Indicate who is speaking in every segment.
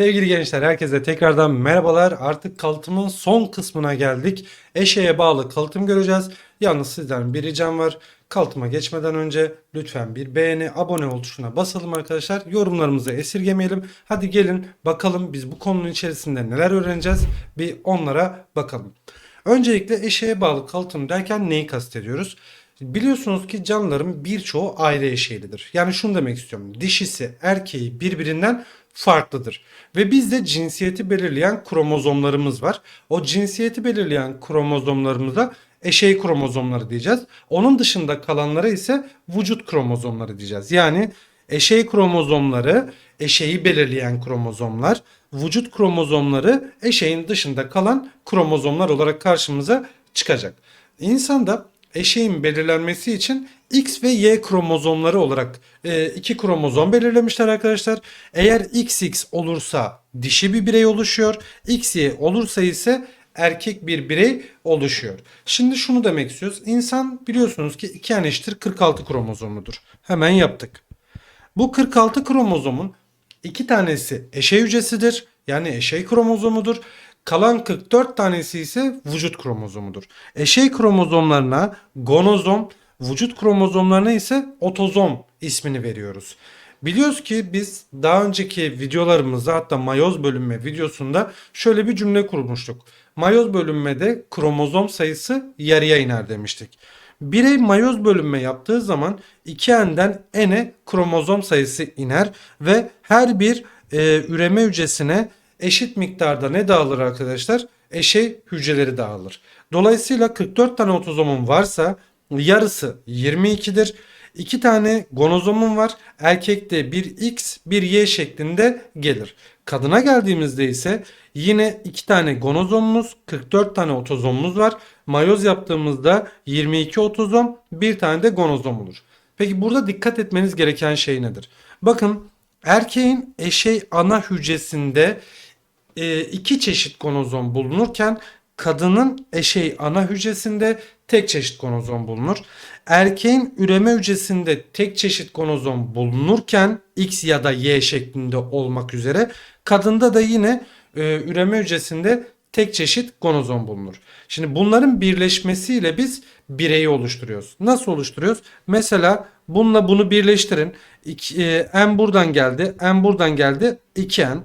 Speaker 1: Sevgili gençler herkese tekrardan merhabalar. Artık kalıtımın son kısmına geldik. Eşeğe bağlı kalıtım göreceğiz. Yalnız sizden bir ricam var. Kalıtıma geçmeden önce lütfen bir beğeni, abone ol tuşuna basalım arkadaşlar. Yorumlarımızı esirgemeyelim. Hadi gelin bakalım biz bu konunun içerisinde neler öğreneceğiz. Bir onlara bakalım. Öncelikle eşeğe bağlı kalıtım derken neyi kastediyoruz? Biliyorsunuz ki canlıların birçoğu ayrı eşeğlidir. Yani şunu demek istiyorum. Dişisi erkeği birbirinden farklıdır. Ve bizde cinsiyeti belirleyen kromozomlarımız var. O cinsiyeti belirleyen kromozomlarımıza eşey kromozomları diyeceğiz. Onun dışında kalanlara ise vücut kromozomları diyeceğiz. Yani eşey kromozomları eşeği belirleyen kromozomlar, vücut kromozomları eşeğin dışında kalan kromozomlar olarak karşımıza çıkacak. İnsanda eşeğin belirlenmesi için X ve Y kromozomları olarak e, iki kromozom belirlemişler arkadaşlar. Eğer XX olursa dişi bir birey oluşuyor. XY olursa ise erkek bir birey oluşuyor. Şimdi şunu demek istiyoruz. İnsan biliyorsunuz ki 2 n eşittir 46 kromozomludur. Hemen yaptık. Bu 46 kromozomun iki tanesi eşey hücresidir. Yani eşey kromozomudur. Kalan 44 tanesi ise vücut kromozomudur. Eşey kromozomlarına gonozom, vücut kromozomlarına ise otozom ismini veriyoruz. Biliyoruz ki biz daha önceki videolarımızda hatta mayoz bölünme videosunda şöyle bir cümle kurmuştuk. Mayoz bölünmede kromozom sayısı yarıya iner demiştik. Birey mayoz bölünme yaptığı zaman 2n'den n'e kromozom sayısı iner ve her bir e, üreme hücresine eşit miktarda ne dağılır arkadaşlar? Eşey hücreleri dağılır. Dolayısıyla 44 tane otozomum varsa yarısı 22'dir. 2 tane gonozomum var. Erkekte bir X bir Y şeklinde gelir. Kadına geldiğimizde ise yine 2 tane gonozomumuz 44 tane otozomumuz var. Mayoz yaptığımızda 22 otozom bir tane de gonozom olur. Peki burada dikkat etmeniz gereken şey nedir? Bakın erkeğin eşey ana hücresinde e, iki çeşit gonozom bulunurken kadının eşey ana hücresinde tek çeşit gonozom bulunur. Erkeğin üreme hücresinde tek çeşit gonozom bulunurken X ya da Y şeklinde olmak üzere kadında da yine e, üreme hücresinde tek çeşit gonozom bulunur. Şimdi bunların birleşmesiyle biz bireyi oluşturuyoruz. Nasıl oluşturuyoruz? Mesela bununla bunu birleştirin. İki, e, n buradan geldi, n buradan geldi, 2n.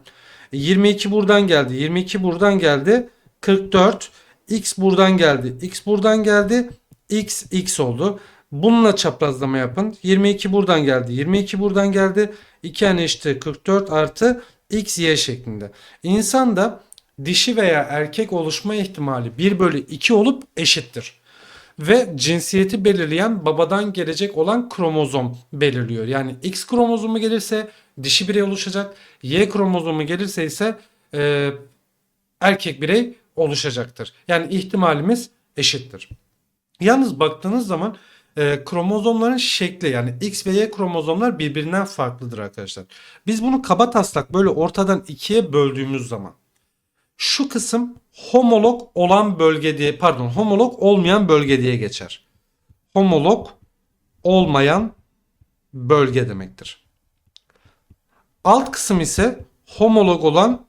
Speaker 1: 22 buradan geldi, 22 buradan geldi, 44. X buradan geldi, X buradan geldi, X X oldu. Bununla çaprazlama yapın. 22 buradan geldi, 22 buradan geldi. 2n eşittir 44 artı X Y şeklinde. İnsanda dişi veya erkek oluşma ihtimali 1 bölü 2 olup eşittir. Ve cinsiyeti belirleyen babadan gelecek olan kromozom belirliyor. Yani X kromozomu gelirse dişi birey oluşacak. Y kromozomu gelirse ise e, erkek birey oluşacaktır. Yani ihtimalimiz eşittir. Yalnız baktığınız zaman e, kromozomların şekli yani X ve Y kromozomlar birbirinden farklıdır arkadaşlar. Biz bunu kaba taslak böyle ortadan ikiye böldüğümüz zaman şu kısım homolog olan bölge diye pardon homolog olmayan bölge diye geçer. Homolog olmayan bölge demektir. Alt kısım ise homolog olan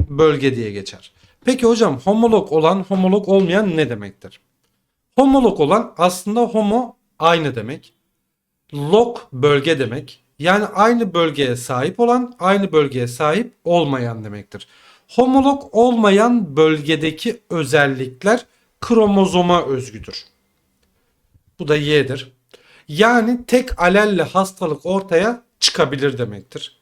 Speaker 1: bölge diye geçer. Peki hocam homolog olan homolog olmayan ne demektir? Homolog olan aslında homo aynı demek. Log bölge demek. Yani aynı bölgeye sahip olan aynı bölgeye sahip olmayan demektir. Homolog olmayan bölgedeki özellikler kromozoma özgüdür. Bu da Y'dir. Yani tek alelle hastalık ortaya çıkabilir demektir.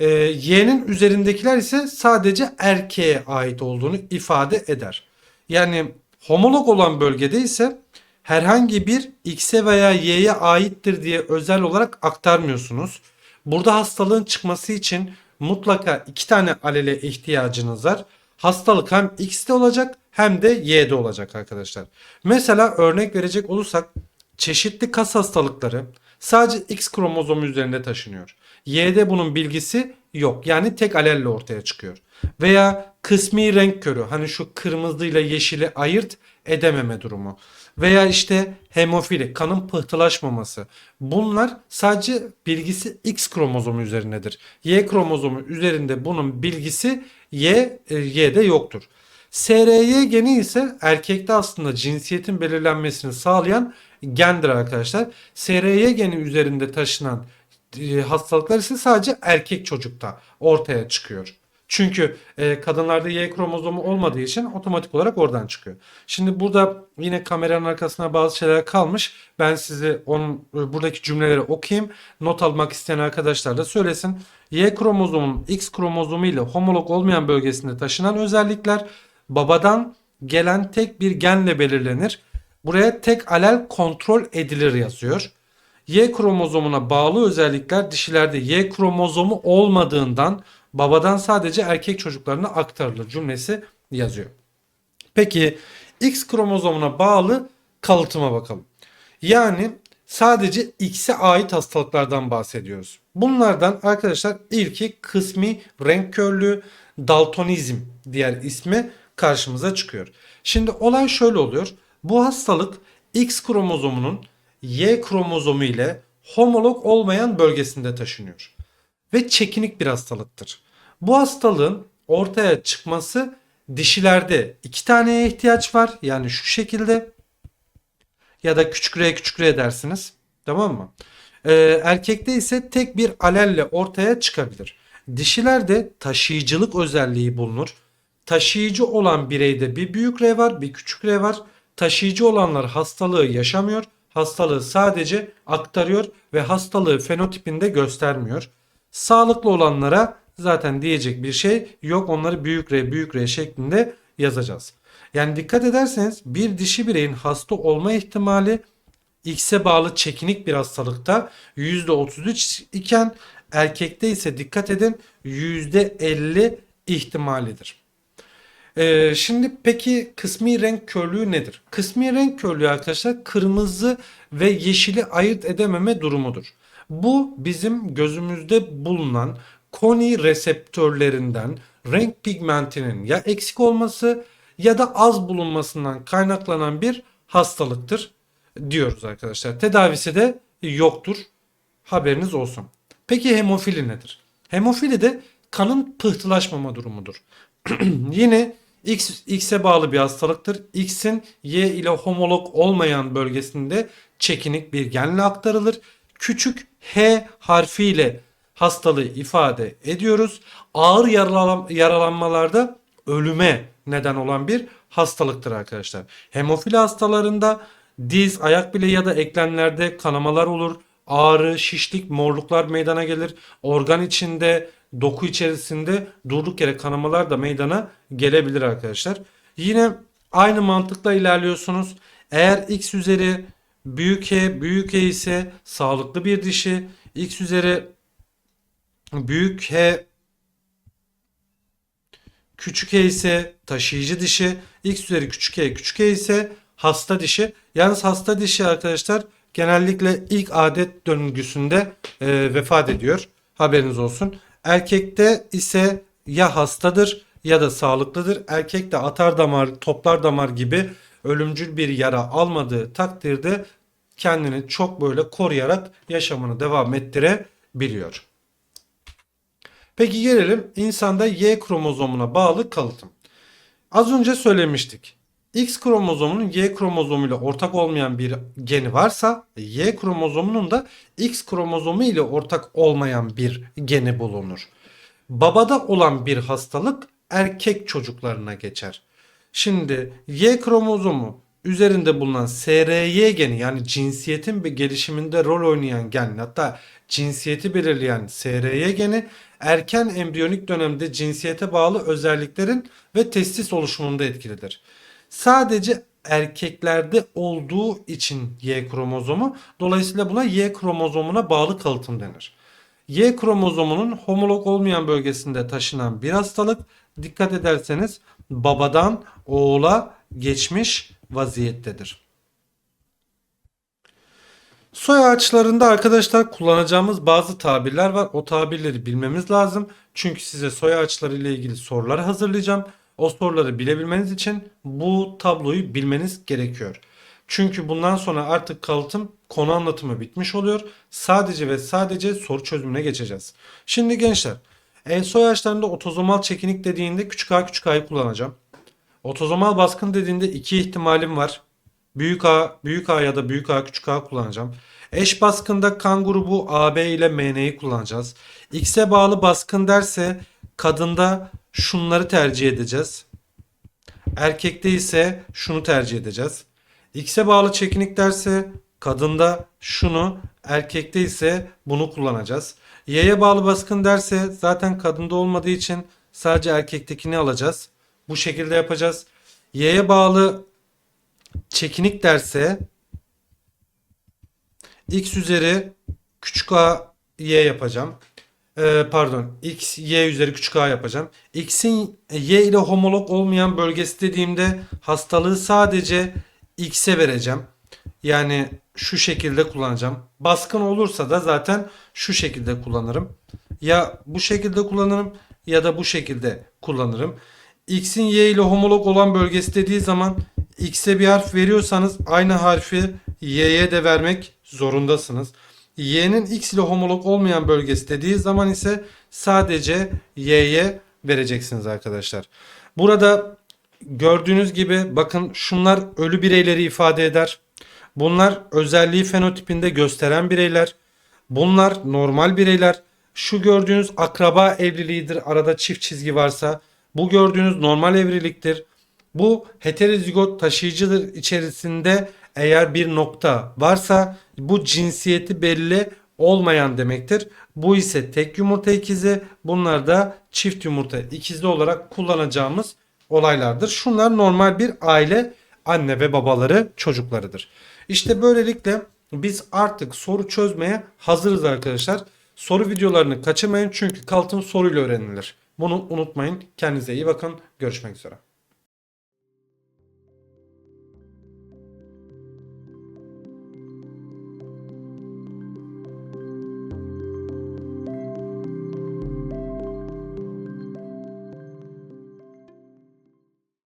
Speaker 1: Ee, Y'nin üzerindekiler ise sadece erkeğe ait olduğunu ifade eder. Yani homolog olan bölgede ise herhangi bir X'e veya Y'ye aittir diye özel olarak aktarmıyorsunuz. Burada hastalığın çıkması için mutlaka iki tane alele ihtiyacınız var. Hastalık hem X'te olacak hem de Y'de olacak arkadaşlar. Mesela örnek verecek olursak çeşitli kas hastalıkları sadece X kromozomu üzerinde taşınıyor. Y'de bunun bilgisi yok. Yani tek alelle ortaya çıkıyor. Veya kısmi renk körü hani şu kırmızı ile yeşili ayırt edememe durumu veya işte hemofili, kanın pıhtılaşmaması. Bunlar sadece bilgisi X kromozomu üzerindedir. Y kromozomu üzerinde bunun bilgisi Y, e, Y'de yoktur. SRY geni ise erkekte aslında cinsiyetin belirlenmesini sağlayan gendir arkadaşlar. SRY geni üzerinde taşınan e, hastalıklar ise sadece erkek çocukta ortaya çıkıyor. Çünkü e, kadınlarda Y kromozomu olmadığı için otomatik olarak oradan çıkıyor. Şimdi burada yine kameranın arkasına bazı şeyler kalmış. Ben size onun e, buradaki cümleleri okuyayım. Not almak isteyen arkadaşlar da söylesin. Y kromozomunun X kromozomu ile homolog olmayan bölgesinde taşınan özellikler babadan gelen tek bir genle belirlenir. Buraya tek alel kontrol edilir yazıyor. Y kromozomuna bağlı özellikler dişilerde Y kromozomu olmadığından babadan sadece erkek çocuklarına aktarılır cümlesi yazıyor. Peki X kromozomuna bağlı kalıtıma bakalım. Yani sadece X'e ait hastalıklardan bahsediyoruz. Bunlardan arkadaşlar ilki kısmi renk körlüğü, daltonizm diğer ismi karşımıza çıkıyor. Şimdi olay şöyle oluyor. Bu hastalık X kromozomunun Y kromozomu ile homolog olmayan bölgesinde taşınıyor. Ve çekinik bir hastalıktır. Bu hastalığın ortaya çıkması dişilerde iki taneye ihtiyaç var. Yani şu şekilde ya da küçük r küçük r dersiniz. Tamam mı? Ee, erkekte ise tek bir alelle ortaya çıkabilir. Dişilerde taşıyıcılık özelliği bulunur. Taşıyıcı olan bireyde bir büyük R var, bir küçük R var. Taşıyıcı olanlar hastalığı yaşamıyor. Hastalığı sadece aktarıyor ve hastalığı fenotipinde göstermiyor. Sağlıklı olanlara zaten diyecek bir şey yok. Onları büyük R, büyük R şeklinde yazacağız. Yani dikkat ederseniz bir dişi bireyin hasta olma ihtimali X'e bağlı çekinik bir hastalıkta %33 iken erkekte ise dikkat edin %50 ihtimalidir. Ee, şimdi peki kısmi renk körlüğü nedir? Kısmi renk körlüğü arkadaşlar kırmızı ve yeşili ayırt edememe durumudur. Bu bizim gözümüzde bulunan koni reseptörlerinden renk pigmentinin ya eksik olması ya da az bulunmasından kaynaklanan bir hastalıktır diyoruz arkadaşlar. Tedavisi de yoktur. Haberiniz olsun. Peki hemofili nedir? Hemofili de kanın pıhtılaşmama durumudur. Yine X, X'e bağlı bir hastalıktır. X'in Y ile homolog olmayan bölgesinde çekinik bir genle aktarılır. Küçük H harfiyle hastalığı ifade ediyoruz. Ağır yaralan, yaralanmalarda ölüme neden olan bir hastalıktır arkadaşlar. Hemofili hastalarında diz, ayak bileği ya da eklemlerde kanamalar olur. Ağrı, şişlik, morluklar meydana gelir. Organ içinde, doku içerisinde durduk yere kanamalar da meydana gelebilir arkadaşlar. Yine aynı mantıkla ilerliyorsunuz. Eğer x üzeri büyük H, büyük H ise sağlıklı bir dişi. X üzeri büyük H küçük H ise taşıyıcı dişi. X üzeri küçük H, küçük H ise hasta dişi. Yalnız hasta dişi arkadaşlar genellikle ilk adet döngüsünde e, vefat ediyor. Haberiniz olsun. Erkekte ise ya hastadır ya da sağlıklıdır. Erkekte atar damar, toplar damar gibi ölümcül bir yara almadığı takdirde kendini çok böyle koruyarak yaşamını devam ettirebiliyor. Peki gelelim insanda Y kromozomuna bağlı kalıtım. Az önce söylemiştik. X kromozomunun Y kromozomuyla ortak olmayan bir geni varsa Y kromozomunun da X kromozomu ile ortak olmayan bir geni bulunur. Babada olan bir hastalık erkek çocuklarına geçer. Şimdi Y kromozomu üzerinde bulunan SRY geni yani cinsiyetin bir gelişiminde rol oynayan gen hatta cinsiyeti belirleyen SRY geni erken embriyonik dönemde cinsiyete bağlı özelliklerin ve testis oluşumunda etkilidir. Sadece erkeklerde olduğu için Y kromozomu dolayısıyla buna Y kromozomuna bağlı kalıtım denir. Y kromozomunun homolog olmayan bölgesinde taşınan bir hastalık dikkat ederseniz babadan oğula geçmiş vaziyettedir. Soy ağaçlarında arkadaşlar kullanacağımız bazı tabirler var. O tabirleri bilmemiz lazım. Çünkü size soy ağaçları ile ilgili sorular hazırlayacağım. O soruları bilebilmeniz için bu tabloyu bilmeniz gerekiyor. Çünkü bundan sonra artık kalıtım konu anlatımı bitmiş oluyor. Sadece ve sadece soru çözümüne geçeceğiz. Şimdi gençler, en soy yaşlarında otozomal çekinik dediğinde küçük a küçük a'yı kullanacağım. Otozomal baskın dediğinde iki ihtimalim var. Büyük A, büyük A ya da büyük A, küçük A kullanacağım. Eş baskında kan grubu AB ile MN'yi kullanacağız. X'e bağlı baskın derse kadında şunları tercih edeceğiz. Erkekte ise şunu tercih edeceğiz. X'e bağlı çekinik derse kadında şunu, erkekte ise bunu kullanacağız. Y'ye bağlı baskın derse zaten kadında olmadığı için sadece erkektekini alacağız. Bu şekilde yapacağız. Y'ye bağlı çekinik derse x üzeri küçük a y yapacağım. Ee, pardon x y üzeri küçük a yapacağım. x'in y ile homolog olmayan bölgesi dediğimde hastalığı sadece x'e vereceğim. Yani şu şekilde kullanacağım. Baskın olursa da zaten şu şekilde kullanırım. Ya bu şekilde kullanırım ya da bu şekilde kullanırım. X'in Y ile homolog olan bölgesi dediği zaman X'e bir harf veriyorsanız aynı harfi Y'ye de vermek zorundasınız. Y'nin X ile homolog olmayan bölgesi dediği zaman ise sadece Y'ye vereceksiniz arkadaşlar. Burada gördüğünüz gibi bakın şunlar ölü bireyleri ifade eder. Bunlar özelliği fenotipinde gösteren bireyler. Bunlar normal bireyler. Şu gördüğünüz akraba evliliğidir. Arada çift çizgi varsa. Bu gördüğünüz normal evliliktir. Bu heterozigot taşıyıcıdır içerisinde eğer bir nokta varsa bu cinsiyeti belli olmayan demektir. Bu ise tek yumurta ikizi. Bunlar da çift yumurta ikizi olarak kullanacağımız olaylardır. Şunlar normal bir aile anne ve babaları çocuklarıdır. İşte böylelikle biz artık soru çözmeye hazırız arkadaşlar. Soru videolarını kaçırmayın çünkü kalıtım soruyla öğrenilir. Bunu unutmayın. Kendinize iyi bakın. Görüşmek üzere.